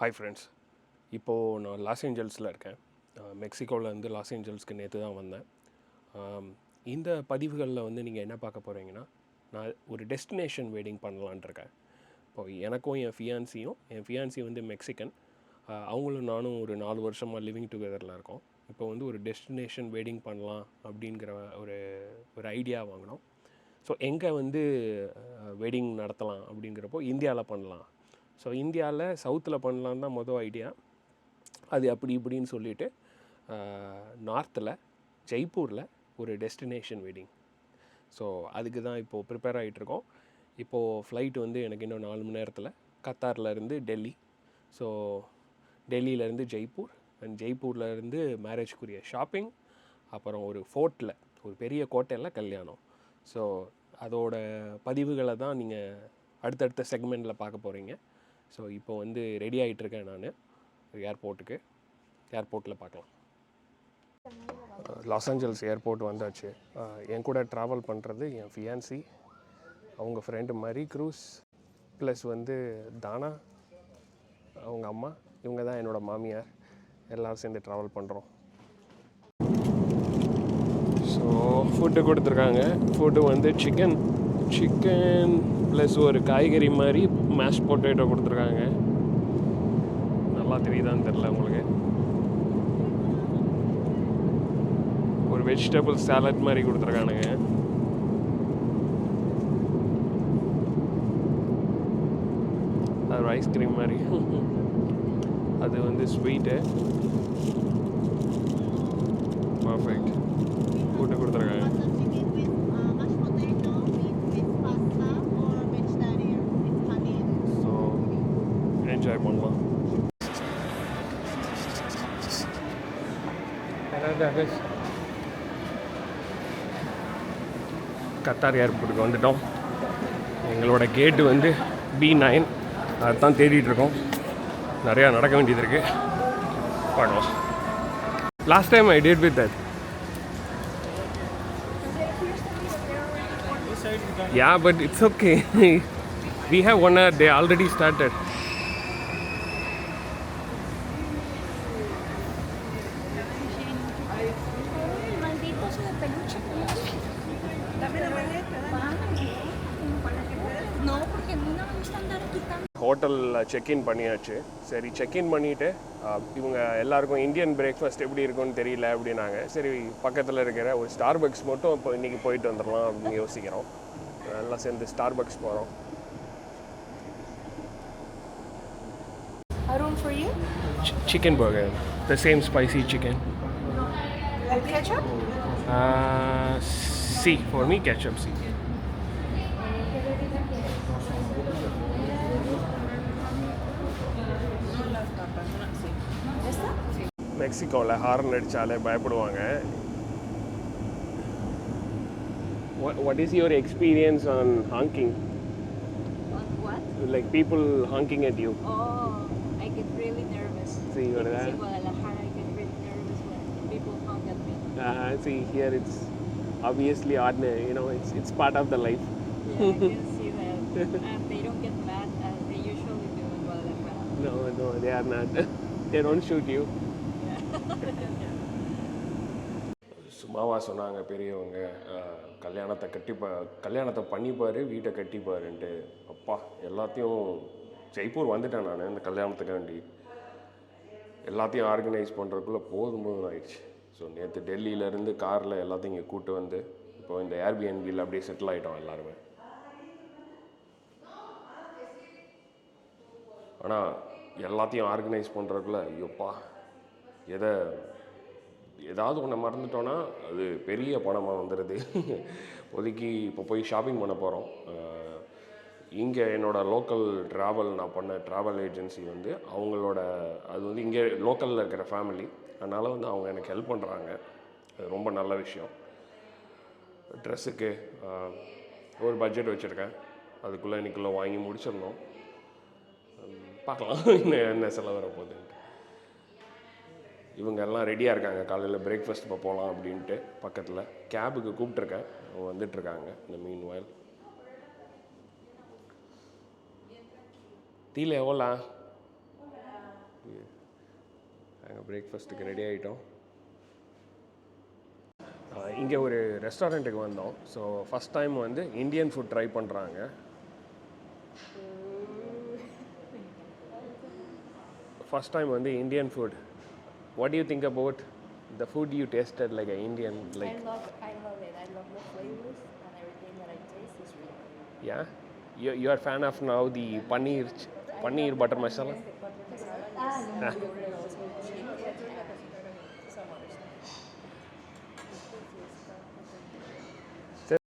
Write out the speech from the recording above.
Hi friends இப்போது நான் loss ஏஞ்சல்ஸில் இருக்கேன். மெக்சிகோவிலேருந்து லாஸ் ஏஞ்சல்ஸ்க்கு நேற்று தான் வந்தேன். இந்த பதிவுகளில் வந்து நீங்கள் என்ன பார்க்க போகிறீங்கன்னா நான் ஒரு டெஸ்டினேஷன் வெட்டிங் பண்ணலான்ட்ருக்கேன் இப்போ எனக்கும் என் ஃபியான்சியும் என் ஃபியான்சி வந்து மெக்சிகன் அவங்களும் நானும் ஒரு நாலு வருஷமாக லிவிங் டுகெதரில் இருக்கோம். இப்போ வந்து ஒரு டெஸ்டினேஷன் வெட்டிங் பண்ணலாம் அப்படிங்கிற ஒரு ஒரு ஐடியா வாங்கினோம். ஸோ எங்கே வந்து வெட்டிங் நடத்தலாம் அப்படிங்கிறப்போ இந்தியாவில் பண்ணலாம். ஸோ இந்தியாவில் சவுத்தில் பண்ணலான்னு தான் மொதல் ஐடியா அது அப்படி இப்படின்னு சொல்லிட்டு நார்த்தில் ஜெய்ப்பூரில் ஒரு டெஸ்டினேஷன் வெட்டிங் ஸோ அதுக்கு தான் இப்போது ப்ரிப்பேர் ஆகிட்டுருக்கோம் இப்போது ஃப்ளைட் வந்து எனக்கு இன்னும் நாலு மணி நேரத்தில் கத்தாரில் இருந்து டெல்லி. ஸோ டெல்லியிலேருந்து ஜெய்ப்பூர் அண்ட் ஜெய்ப்பூர்லேருந்து மேரேஜ்க்குரிய ஷாப்பிங் அப்புறம் ஒரு ஃபோர்ட்டில் ஒரு பெரிய கோட்டையில் கல்யாணம். ஸோ அதோட பதிவுகளை தான் நீங்கள் அடுத்தடுத்த செக்மெண்ட்டில் பார்க்க போகிறீங்க ஸோ இப்போ வந்து ரெடி ஆகிட்டுருக்கேன் நான். ஏர்போர்ட்டுக்கு ஏர்போர்ட்டில் பார்க்கலாம். லாஸ் ஏஞ்சல்ஸ் ஏர்போர்ட் வந்தாச்சு. என் கூட ட்ராவல் பண்ணுறது என் ஃபியான்சி அவங்க ஃப்ரெண்டு மரி க்ரூஸ் ப்ளஸ் வந்து தானா அவங்க அம்மா இவங்க தான் என்னோட மாமியார். எல்லோரும் சேர்ந்து ட்ராவல் பண்ணுறோம் ஸோ ஃபுட்டு கொடுத்துருக்காங்க. ஃபுட்டு வந்து சிக்கன் சிக்கன் ப்ளஸ் ஒரு காய்கறி மாதிரி மேஷ் பொட்டேட்டோ கொடுத்துருக்காங்க. நல்லா தெரியுதான்னு தெரில உங்களுக்கு. ஒரு வெஜிடபிள் சாலட் மாதிரி கொடுத்துருக்கானுங்க. அது ஒரு ஐஸ்கிரீம் மாதிரி. அது வந்து ஸ்வீட்டு பர்ஃபெக்ட் கூட்டு கொடுத்துருக்காங்க. என்ஜாய் பண்ணலாம் கத்தார் ஏர்போர்ட்டுக்கு வந்துட்டோம். எங்களோட கேட்டு வந்து பி நைன் அதுதான் தேடிட்டு இருக்கோம். நிறையா நடக்க வேண்டியது இருக்கு. பார்க்கலாம். Last time I dated with that Yeah, but it's okay. we have one hour. They already started. ஹோட்டலில் செக்இன் பண்ணியாச்சு. சரி செக்இன் பண்ணிவிட்டு இவங்க எல்லாருக்கும் இந்தியன் பிரேக்ஃபாஸ்ட் எப்படி இருக்கும்னு தெரியல அப்படின்னாங்க. சரி பக்கத்தில் இருக்கிற ஒரு ஸ்டார் பக்ஸ் மட்டும் இப்போ இன்றைக்கி போயிட்டு வந்துடலாம் அப்படின்னு யோசிக்கிறோம். எல்லாம் சேர்ந்து ஸ்டார் பக்ஸ் போகிறோம் A room for you? Chicken burger the same spicy chicken Like ketchup? C for me catch-up C ¿Esta? மெக்சிகோவில் ஹார்ன் அடித்தாலே பயப்படுவாங்க what is your experience on honking On what? Like people honking at you Oh, I get really nervous. Sí, ¿verdad? Because in Guadalajara, I get really nervous when people honk at me. Uh, see, here it's obviously ordinary, you know, it's, it's part of the life. Yeah, I can see that. and they don't get mad as they usually do in Guadalajara. No, no, they are not. they don't shoot you. சும்மாவா சொன்னாங்க பெரியவங்க கல்யாணத்தை கட்டிப்பா கல்யாணத்தை பண்ணிப்பாரு வீட்டை கட்டிப்பாருன்ட்டு அப்பா எல்லாத்தையும் ஜெய்ப்பூர் வந்துட்டேன் நான் இந்த கல்யாணத்துக்காண்டி எல்லாத்தையும் ஆர்கனைஸ் பண்ணுறதுக்குள்ளே போதும் போதும் ஆயிடுச்சு ஸோ நேற்று டெல்லியிலேருந்து காரில் எல்லாத்தையும் இங்கே கூட்டு வந்து இப்போ இந்த ஏர்பிஎன்பியில் அப்படியே செட்டில் ஆகிட்டோம் எல்லாருமே. ஆனால் எல்லாத்தையும் ஆர்கனைஸ் பண்ணுறதுக்குள்ள ஐயோப்பா எதை ஏதாவது ஒன்று மறந்துட்டோன்னா அது பெரிய பணமாக வந்துடுது இப்போதைக்கு இப்போ போய் ஷாப்பிங் பண்ண போகிறோம் இங்கே என்னோட லோக்கல் ட்ராவல் நான் பண்ண ட்ராவல் ஏஜென்சி வந்து அவங்களோட அது வந்து இங்கே லோக்கலில் இருக்கிற ஃபேமிலி அதனால் வந்து அவங்க எனக்கு ஹெல்ப் பண்ணுறாங்க அது ரொம்ப நல்ல விஷயம். ட்ரெஸ்ஸுக்கு ஒரு பட்ஜெட் வச்சுருக்கேன். அதுக்குள்ளே இன்னைக்குள்ளே வாங்கி முடிச்சிடணும். பார்க்கலாம். இன்னும் என்ன செலவு வரப்போகுதுன்ட்டு. இவங்க எல்லாம் ரெடியாக இருக்காங்க. காலையில் பிரேக்ஃபாஸ்ட் இப்போ போகலாம் அப்படின்ட்டு பக்கத்தில் கேபுக்கு கூப்பிட்ருக்கேன் அவங்க வந்துட்டுருக்காங்க இந்த மீன் வயல் தீல எவ்வளோ நாங்கள் பிரேக்ஃபாஸ்ட்டுக்கு ரெடி ஆகிட்டோம் இங்கே ஒரு ரெஸ்டாரண்ட்டுக்கு வந்தோம். ஸோ ஃபஸ்ட் டைம் வந்து இந்தியன் ஃபுட் ட்ரை பண்ணுறாங்க ஃபஸ்ட் டைம் வந்து Indian food what you think about the food you tasted like Indian like I love, I love it. I love the flavors and everything that I taste is really good. Yeah you you are fan of now the paneer paneer butter masala.